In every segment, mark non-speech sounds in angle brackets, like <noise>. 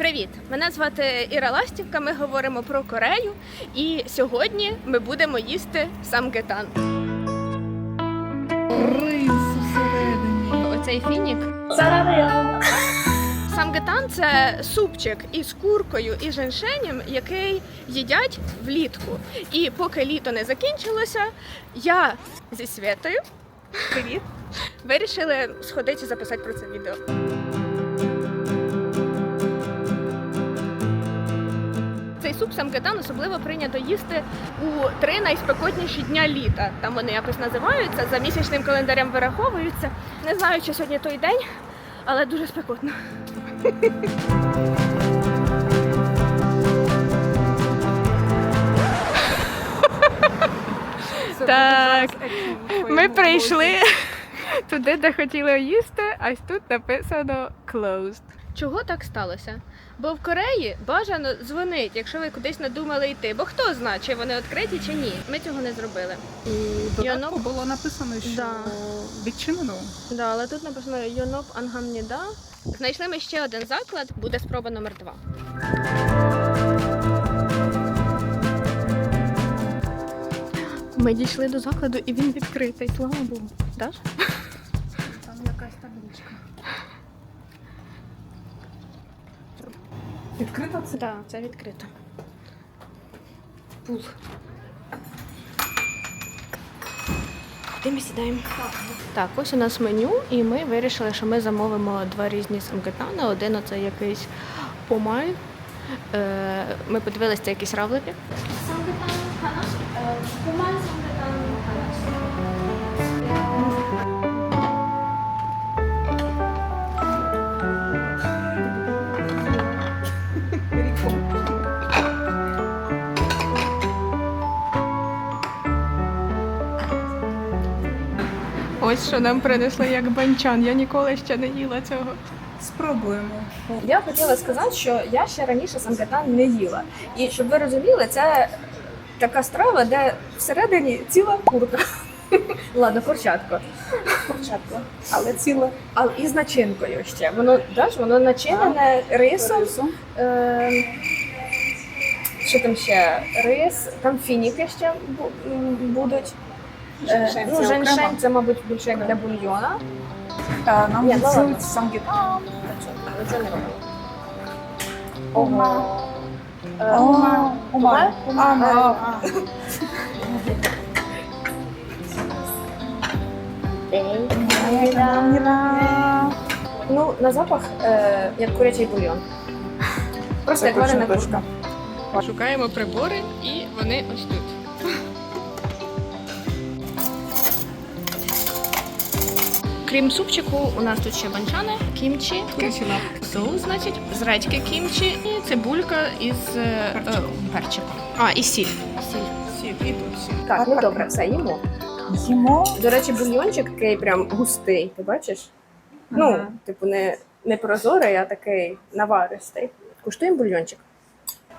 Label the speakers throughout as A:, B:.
A: Привіт! Мене звати Іра Ластівка. Ми говоримо про Корею. І сьогодні ми будемо їсти самгетан.
B: Рис всередині.
A: Оцей фінік. Самгетан це супчик із куркою і женшенем, який їдять влітку. І поки літо не закінчилося, я зі Святою привіт, вирішили сходити і записати про це відео. Цей суп самгетан особливо прийнято їсти у три найспекотніші дня літа. Там вони якось називаються, за місячним календарем вираховуються. Не знаю, чи сьогодні той день, але дуже спекотно. Так, ми прийшли туди, де хотіли їсти, а тут написано closed. Чого так сталося? Бо в Кореї бажано дзвонить, якщо ви кудись надумали йти. Бо хто знає, чи вони відкриті, чи ні. Ми цього не зробили. Я
B: додатку
A: ног-
B: було написано, що
A: Да.
B: відчинено.
A: Да, але тут написано Йонок Ангамніда. Знайшли ми ще один заклад, буде спроба номер два. Ми дійшли до закладу і він відкритий, слава Богу. Даш?
B: Відкрита це?
A: Так, це відкрито. Пул. Де ми сідаємо? Так, ось у нас меню, і ми вирішили, що ми замовимо два різні самкетани. Один це якийсь помай. Е, Ми подивилися, це якісь равлики. Самгетан Ось що нам принесли як банчан. Я ніколи ще не їла цього.
B: Спробуємо.
C: Я хотіла сказати, що я ще раніше самгетан не їла. І щоб ви розуміли, це така страва, де всередині ціла курка. <laughs> Ладно, курчатко. Курчатко. Але ціла. Але і з начинкою ще. Воно, да, ж, воно начинене рисом. Е, що там ще? Рис, там фініки ще будуть. Е,
B: Женьшень
C: ну,
B: це
C: женьшень це, мабуть, більше як для бульйона.
B: Та, нам
C: Ні, ну ладно.
B: відсилить самгітан.
C: Але це не робимо.
B: Ого.
C: Е,
B: Ома. Ома.
C: Ома.
B: Ама.
C: Ну, на запах е, як курячий бульйон. Просто
B: Це
C: як варена курка.
A: Шукаємо прибори, і вони ось тут. Крім супчику, у нас тут ще банчани, кімчі, соус, значить, з редьки кімчі і цибулька із е, е, перчиком. А, і сіль. Сіль.
B: Сіль, і тут сіль.
C: Так, ну добре, все, їмо.
B: Їмо.
C: До речі, бульйончик такий прям густий, ти бачиш? Ну,
B: Ага.
C: типу, не, не прозорий, а такий наваристий. Куштуємо бульйончик.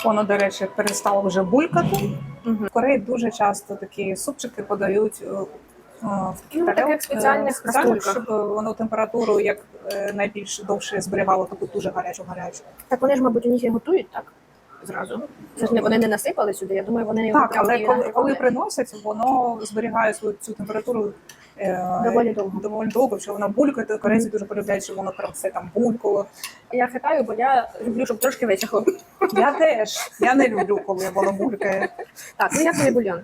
B: Воно, до речі, перестало вже булькати.
C: Мгм.
B: В Кореї дуже часто такі супчики подають е,
C: Ну,
B: таких
C: спеціальних каструльках.
B: щоб воно температуру як е, найбільш довше зберігало таку дуже гарячу гарячу.
C: Так вони ж, мабуть, у них і готують так зразу. Це ж не вони не насипали сюди. Я думаю, вони
B: Так, але коли,
C: нагрівали.
B: коли приносять, воно зберігає свою цю температуру е,
C: Доволі довго.
B: доволі довго, що воно булькає, то корейці дуже полюбляють, щоб воно прям все там булькало.
C: Я хитаю, бо я люблю, щоб трошки висохло.
B: Я теж я не люблю, коли воно булькає.
C: Так, ну як тобі бульйон?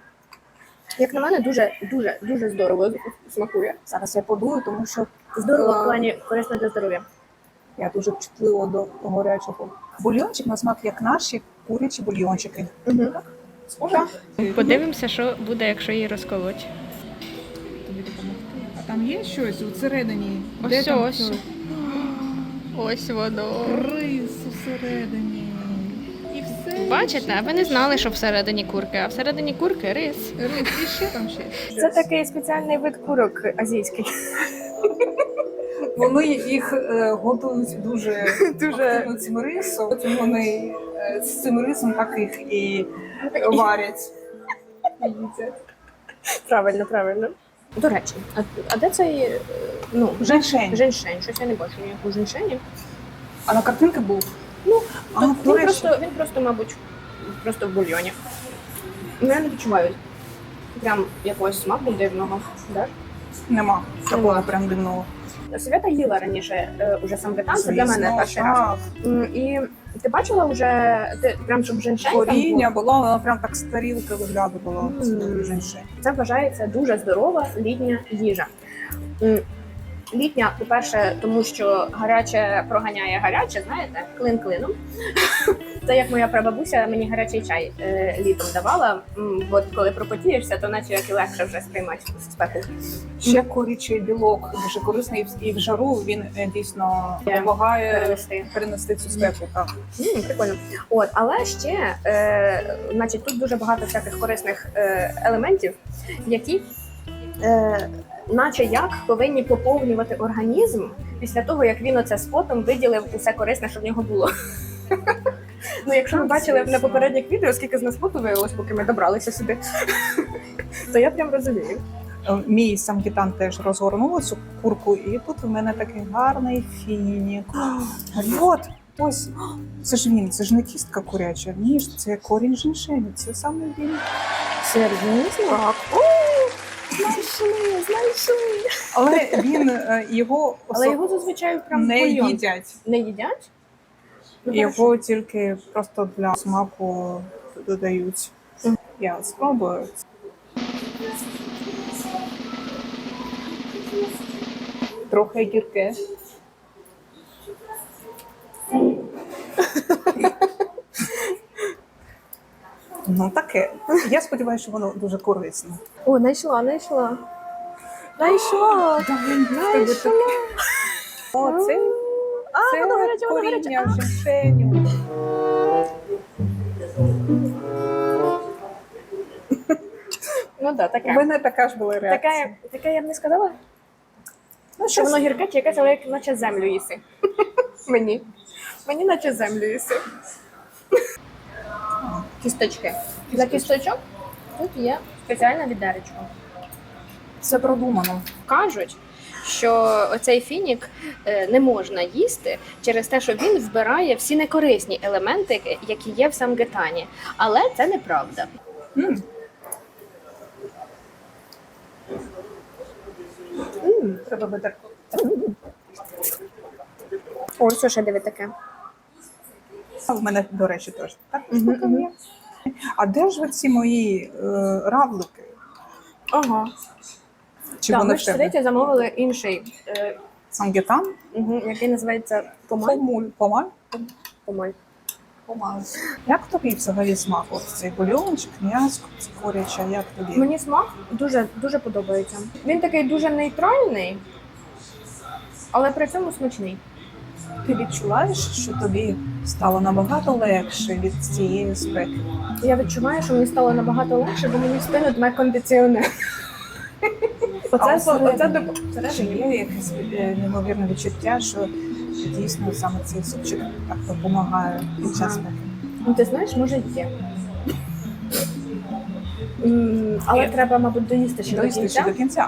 C: Як на мене, дуже, дуже, дуже здорово смакує.
B: Зараз я подую, тому що
C: Здорово, в плані корисно для здоров'я.
B: я дуже чутлива до гарячого. Бульйончик на смак, як наші курячі бульйончики.
C: Угу.
B: Схоже?
A: Подивимося, що буде, якщо її розколоть.
B: Тобі допомогти. А там є щось всередині?
A: Ось там ось. <gasps> Ось воно.
B: Рис всередині.
A: Бачите, а ви не знали, що всередині курки, а всередині курки рис.
B: Рис, і ще там щось.
C: Це такий спеціальний вид курок азійський.
B: Вони їх е, готують дуже,
C: Дуже.
B: цим рисом. Потім вони е, з цим рисом так їх і варять.
C: Правильно, правильно. До речі, а, а де цей е, ну,
B: Женьшень.
C: женьшень? Щось я не бачу ніякого женьшені.
B: А на картинці був
A: Ну,
B: А,
A: то він, просто, він просто, мабуть, просто в бульйоні. Ну, я не відчуваю прям якогось смаку дивного. Да?
B: Нема такого
A: Нема.
B: прям дивного.
A: Свята їла раніше е, уже самбетан, це для мене
B: Звісно,
A: перший раз.
B: так.
A: М, І ти бачила вже, ти прям щоб женьшень там
B: Коріння було, воно прям так з тарілки виглядувало. Це
A: Мм.
B: дуже інше.
A: Це вважається дуже здорова літня їжа. М, Літня, по-перше, тому що гаряче проганяє гаряче, знаєте, клин клином. <laughs> Це як моя прабабуся мені гарячий чай е, літом давала. От коли пропотієшся, то наче як і легше вже сприймати спеку.
B: Ще корічий білок дуже корисний і в- жару він е, дійсно допомагає
A: Перенести.
B: перенести цю спеку. Так.
A: Прикольно. От, але ще, е, значить, тут дуже багато всяких корисних е, елементів, які, е, наче як, повинні поповнювати організм після того, як він оце спотом виділив усе корисне, що в нього було. <laughs> Ну, якщо ви бачили на попередніх відео, скільки з нас фото виявилось, поки ми добралися сюди, <laughs> то я прям розумію.
B: Е, Мій самкітан теж розгорнув цю курку, і тут у мене такий гарний фінік. <gasps> От, ось, це ж він, це ж не кістка куряча. Ні, це корінь женьшеню, це саме він.
A: Серйозно?
B: Так.
A: Знайшли, знайшли.
B: Але він е, його,
A: Але
B: осо-
A: його зазвичай прям
B: не
A: бульйон.
B: їдять.
A: Не їдять? Ну,
B: Його тільки просто для смаку додають. Я спробую. Трохи гірке. Ну таке. Я сподіваюся, що воно дуже корисне.
A: О, знайшла, знайшла. Знайшла. Знайшла.
B: О, це,
A: А,
B: це
A: воно гаряче, воно гаряче.
B: коріння женьшеню.
A: Ну так,
B: У мене така ж була реакція.
A: Таке, таке я б не сказала,
B: Ну,
A: що воно гірке, чи якесь, але як наче землю їси. Мені. Мені наче землю їси. Кісточки. Для кісточок тут є спеціальна відеречко.
B: Це продумано.
A: Кажуть, що оцей фінік е, не можна їсти через те, що він вбирає всі некорисні елементи, які є в самгетані. Але це неправда.
B: М. Треба би так.
A: Ось що ще диви таке.
B: А в мене, до речі, теж так
A: Мгм,
B: штука
A: мгм.
B: є. А де ж ви ці мої е, равлики?
A: Ага.
B: Чи
A: Так,
B: вони
A: ми
B: в
A: ж
B: тебе?
A: третє замовили інший, е,
B: Сангетан?
A: угу, який називається помаль.
B: Помуль. Помаль?
A: помаль.
B: Помаль. Як тобі взагалі смак? От цей бульончик, м'ясо, куряча, як тобі?
A: Мені смак дуже, дуже подобається. Він такий дуже нейтральний, але при цьому смачний.
B: Ти відчуваєш, що тобі стало набагато легше від цієї спеки?
A: Я відчуваю, що мені стало набагато легше, бо мені спину дме кондиціонер. Оце, оце
B: є якесь е, неймовірне відчуття, що дійсно саме цей супчик так допомагає під час спеки?
A: Ну, ти знаєш, може є. Але
B: Є.
A: треба, мабуть, доїсти ще до
B: Доїсти ще до кінця.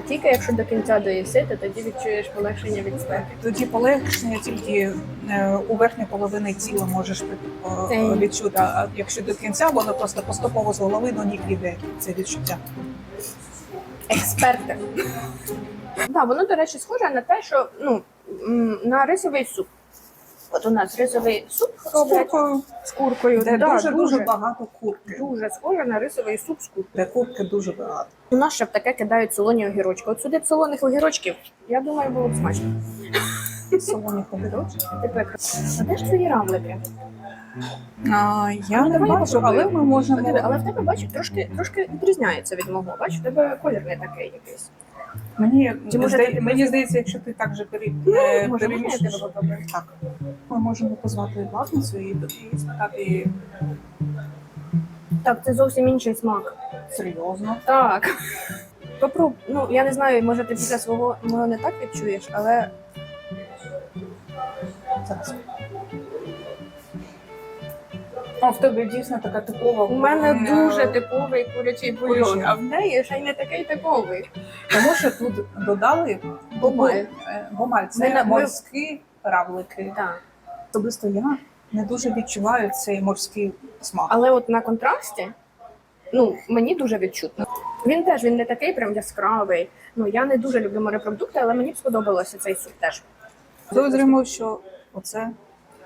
A: Тільки якщо до кінця доїси, то тоді відчуєш полегшення від спеки.
B: Тоді полегшення тільки е, у верхній половини тіла можеш е, відчути. А якщо до кінця, воно просто поступово з голови до ніг іде це відчуття.
A: Експерти. <laughs> Так, воно, до речі, схоже на те, що ну, на рисовий суп. От у нас рисовий суп
B: З
A: роблять
B: куркою,
A: з куркою.
B: де
A: Да,
B: дуже дуже багато курки.
A: дуже схоже на рисовий суп з куркою.
B: Де курки дуже багато.
A: У нас ще в таке кидають солоні огірочки. От сюди б солоних огірочків, я думаю, було б смачно. <laughs>
B: Солоні помідорчики.
A: А де ж твої равлики?
B: А, я
A: Ну,
B: не
A: давай
B: бачу, але ми можемо.
A: Але в тебе бачу, трошки, трошки відрізняється від мого. Бачу, в тебе колір не такий якийсь.
B: Мені,
A: Чи може
B: здає-
A: ти-
B: мені здається, якщо ти так же пере,
A: Ну,
B: е,
A: може, можна я
B: перемішуєш.
A: тебе попробую?
B: Так. Ми можемо позвати власницю і, і спитати
A: Так, це зовсім інший смак.
B: серйозно.
A: Так. Попроб... Ну, я не знаю, може ти після свого мого не так відчуєш, але
B: Зараз. А в тебе дійсно така типова.
A: у мене
B: м,
A: дуже типовий курячий бульйон, а в неї ще й не такий типовий.
B: Тому що тут додали
A: Бомаль.
B: Е, Бомаль це
A: Ми на- ми-
B: морські равлики.
A: Так.
B: Особисто я не дуже відчуваю цей морський смак.
A: Але от на контрасті, ну, мені дуже відчутно. Він теж він не такий прям яскравий. Ну, я не дуже люблю морепродукти, але мені б сподобалося цей суп теж.
B: Підозрюємо, що оце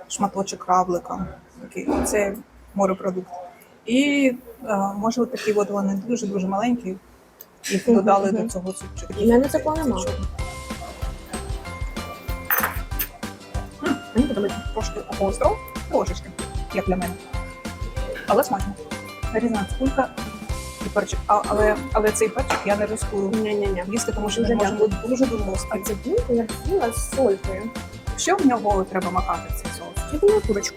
B: шматочок равлика, такий це морепродукт. І е, може такі от вони дуже дуже маленькі, їх додали до цього супчика.
A: У мене такого нема. М, Мені подобається.
B: Трошки гостро, трошечки, як для мене. Але смачно. Різна цибулька і перчик. А, але, але цей перчик я не рискую
A: Ні-ні-ні.
B: їсти, тому що
A: Дуже
B: він може
A: дякую.
B: бути дуже дуже
A: А
B: гострий.
A: цибульку я б з'їла з солькою.
B: Що в нього треба макати цей соус?
A: Я думаю, курочку.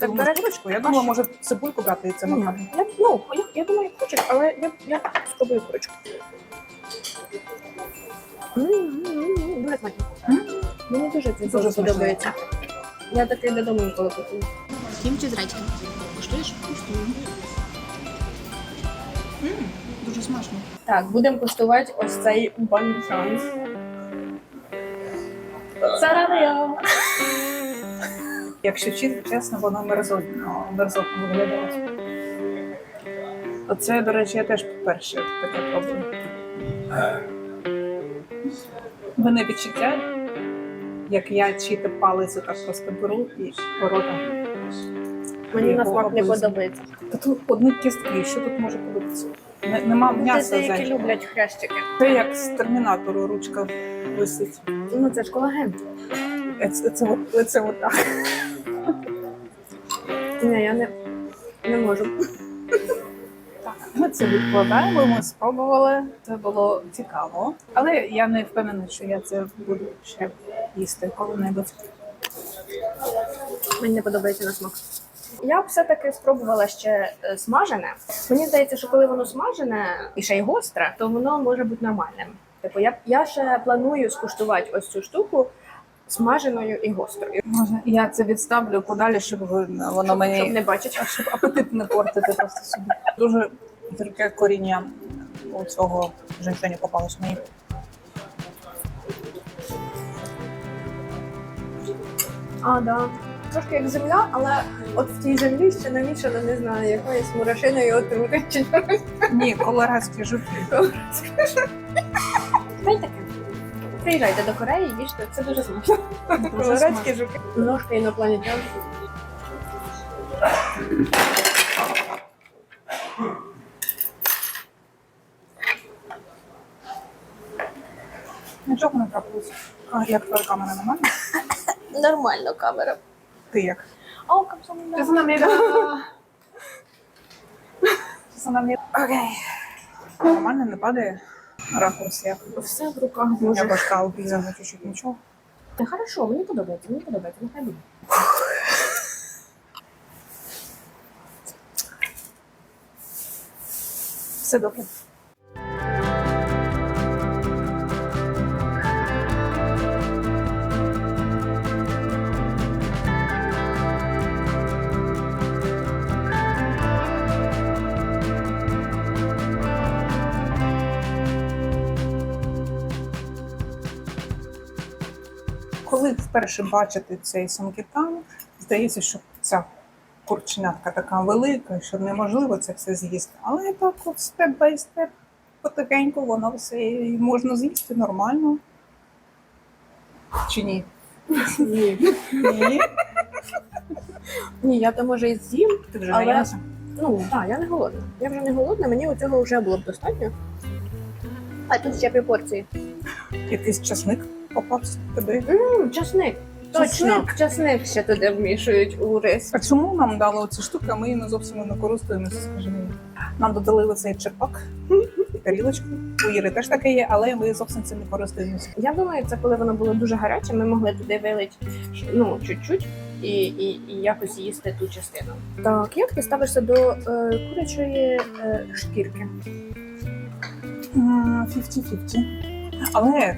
B: Так, бере курочку? Я думала, може цибульку брати і це макати.
A: Я, ну, я, я думаю, курочок, але я, я спробую курочку. Дуже смачно. Мені дуже це
B: Дуже
A: подобається. Я таки додому ніколи купую.
D: Кімчі з редьком. Куштуєш?
B: Дуже смачно.
A: Так, будемо куштувати ось цей банчан. Сарадайо!
B: Якщо чесно, чесно, воно мерзотно, мерзотно виглядає. Оце, до речі, я теж перше таке пробую. Мене відчуття, як я чити палець так просто беру і ворота.
A: Мені на смак не подобається.
B: Та тут одні кістки, що тут може подобатися? Не- Нема м'яса.
A: Діти, які
B: зайвого.
A: люблять хрестики.
B: Це як з термінатору ручка висить.
A: Ну це ж колаген.
B: Е, Це, це, це отак.
A: Ні, я не, не можу.
B: Так, ми це відкладаємо, ми спробували. Це було цікаво. Але я не впевнена, що я це буду ще їсти коли-небудь.
A: Мені не подобається на смак. Я б все-таки спробувала ще е, смажене. Мені здається, що коли воно смажене і ще й гостре, то воно може бути нормальним. Типу, я, я ще планую скуштувати ось цю штуку смаженою і гострою.
B: Може, я це відставлю подалі, щоб воно
A: щоб,
B: мені
A: щоб не бачити.
B: щоб апетит не портити просто собі. Дуже гірке коріння у цього жінчині попалось мені.
A: А, да. Трошки як земля, але от в тій землі ще намішано, не знаю, якоюсь мурашиною отрути чи чогось.
B: Ні, колорадські жуки.
A: Хай таке. Приїжджайте до Кореї, їжте, це дуже смачно. Колорадські жуки. Ножка інопланетян.
B: Нічого не трапилось. А, Як твоя камера нормальна?
A: Нормально камера.
B: Ти як?
A: О, камсоміда.
B: Ти за нами. За нами. Окей. Нормально не падає. Ракурс як.
A: Все в руках
B: Я
A: може.
B: башка обрізана чуть-чуть нічого.
A: Та хорошо, мені подобається, мені подобається, нехай буде.
B: Все добре. Вперше бачите цей самкітан, здається, що ця курченятка така велика, що неможливо це все з'їсти. Але так от степ бай степ, потихеньку воно все і можна з'їсти нормально. Чи ні?
A: Ні.
B: Ні.
A: Ні, я то може і з'їм,
B: Ти вже
A: Але-
B: наїлася?
A: Ну, так, я не голодна. Я вже не голодна, мені цього вже було б достатньо. А тут ще порції.
B: Якийсь часник попався тобі.
A: Ммм, часник. Точно,
B: Часник.
A: часник ще туди вмішують у рис.
B: А чому нам дали оці штуки, а ми ними зовсім не користуємося, скажімо. Нам додали оцей черпак і тарілочку. У Іри теж таке є, але ми зовсім цим не користуємося.
A: Я думаю, це коли воно було дуже гаряче, ми могли туди вилити ну, чуть-чуть і, і, і якось їсти ту частину. Так, як ти ставишся до е, курячої е, шкірки?
B: М, 50-50. Але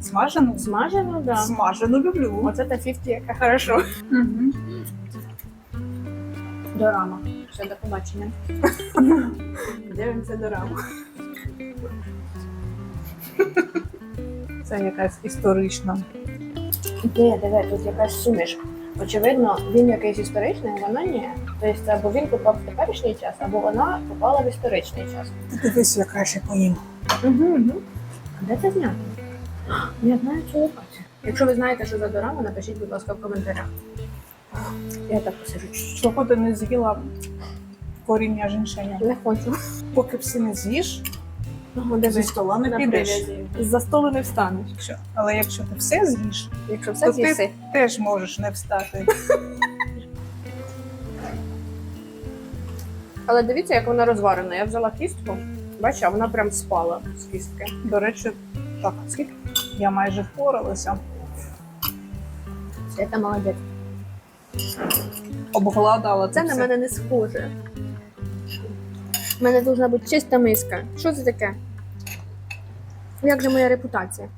B: смажену,
A: Смажено, да.
B: смажену люблю.
A: Оце та 50, яка хорошо.
B: Мгм.
A: Дорама. Все, до побачення. Дивимося дораму.
B: Це якась історична.
A: Де, диви, тут якась суміш. Очевидно, він якийсь історичний, а вона ні. Тобто це або він попав в теперішній час, або вона попала в історичний час.
B: Дивись, я краще поїм.
A: Угу, угу. А де це знято? Я знаю цю локацію. Якщо ви знаєте, що за дорама, напишіть, будь ласка, в коментарях. Я так посижу.
B: Чого ти не з'їла коріння жіншеня?
A: Не хочу.
B: Поки всі не з'їш,
A: Ага,
B: зі стола не підеш.
A: За столу не встанеш.
B: Якщо- Але якщо ти все з'їш,
A: Якщо
B: То
A: все
B: ти- теж можеш не встати. <laughs>
A: Але дивіться, як вона розварена. Я взяла кістку. Бачиш, а вона прям спала з кістки.
B: До речі, так, скільки? Я майже впоралася.
A: Це молодець.
B: Обгладала
A: Це на мене не схоже. У мене повинна бути чиста миска. Що це таке? Як же моя репутація?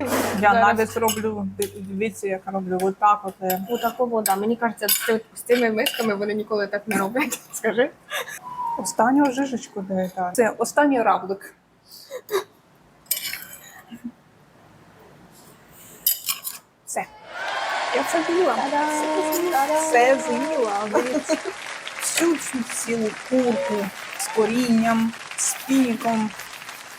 B: Я
A: Зараз.
B: навіть роблю, дивіться, як роблю, отак от. е.
A: Отака вода. Мені кажеться, з з цими мисками вони ніколи так не роблять. <laughs> Скажи.
B: Останню жижечку даю. Це останній равлик. Все. Я все з'їла. Все з'їла. Всю цю цілу курку з корінням, з піком,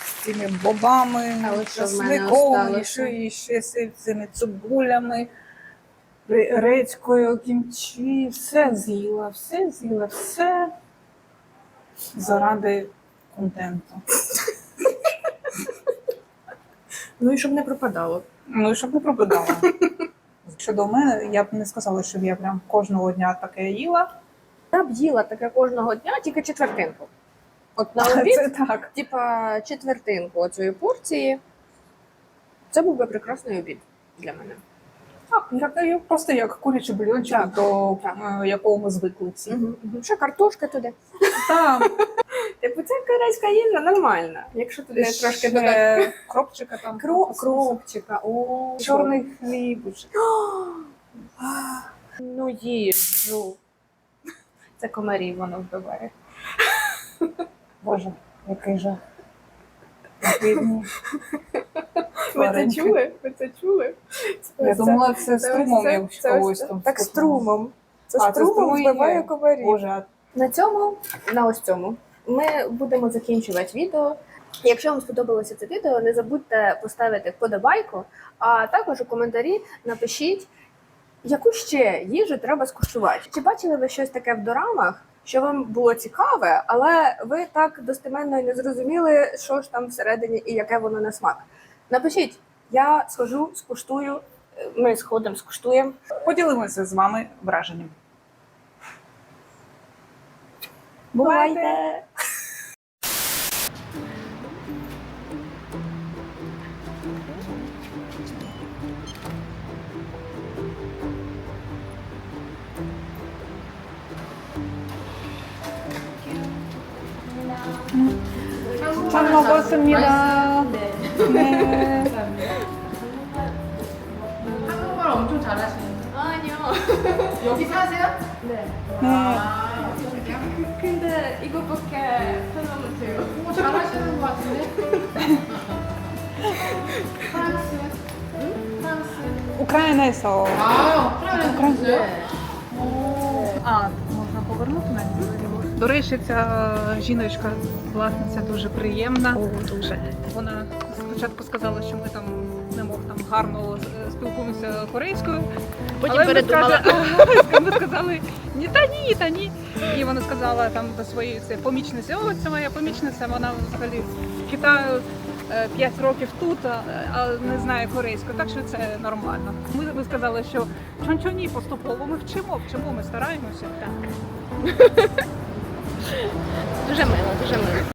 B: з цими бобами,
A: А от що в мене
B: часником, і
A: осталося?
B: що і ще з цими цибулями, ре- редькою, кімчі. Все з'їла, все з'їла, все заради контенту.
A: Ну і щоб не пропадало.
B: Ну і щоб не пропадала. Щодо мене, я б не сказала, що я прям кожного дня таке їла.
A: Я б їла таке кожного дня, тільки четвертинку. От на <laughs> обід,
B: Це так.
A: типа четвертинку оцієї порції. Це був би прекрасний обід для мене.
B: Так, як, просто як курячий бульйончик,
A: Так,
B: до
A: так.
B: е, якого ми звикли всі.
A: Ще картошка туди.
B: Так,
A: Типу, це корейська їжа нормальна. Якщо туди трошки
B: ще
A: додати
B: кропчика там.
A: Кро- кропчика. О,
B: Чорний хлібушек. <gasps>
A: Ну їжу. Це комарі воно вбиває. <laughs>
B: Боже, який жах. Бідні
A: Ви це
B: тваринки.
A: чули? Ви це чули?
B: Я
A: Це-
B: думала, це струмом
A: це-
B: я
A: це-
B: когось там.
A: Так струмом. Це
B: А, це
A: струмом
B: струмом
A: вбиває комарів.
B: Боже, а
A: На цьому, на ось цьому, ми будемо закінчувати відео. Якщо вам сподобалося це відео, не забудьте поставити вподобайку, а також у коментарі напишіть, яку ще їжу треба скуштувати. Чи бачили ви щось таке в дорамах, що вам було цікаве, але ви так достеменно не зрозуміли, що ж там всередині і яке воно на смак. Напишіть, я схожу, скуштую, ми сходимо, скуштуємо.
B: поділимося з вами враженням.
A: 모바이드. 음.
B: 잘 먹었습니다. 네. 네.
E: 한국말 엄청 잘하시는데.
A: 아, 아니요.
E: 여기 사세요?
A: 네.
B: 네.
E: 아.
A: 근데 이거밖에 설명 못해요.
E: 오, 잘하시는 것 같은데? 프랑스? 응? 프랑스.
B: Українесо.
E: 아, 프랑스.
B: А, можна повернути на До речі, ця жіночка, власниця дуже приємна.
D: дуже.
B: Вона спочатку сказала, що ми там не мов там гарно е, спілкуємося корейською.
D: Потім
B: Але ми,
D: передумала.
B: скаже- <laughs> ми сказали ні, та ні, та ні. І вона сказала там до своєї це, помічниці, о, це моя помічниця, вона взагалі в Китаю 5 років тут, а, не знає корейську, так що це нормально. Ми, ми сказали, що чончоні поступово ми вчимо, вчимо, ми стараємося. <laughs>
D: Дуже мило, дуже мило.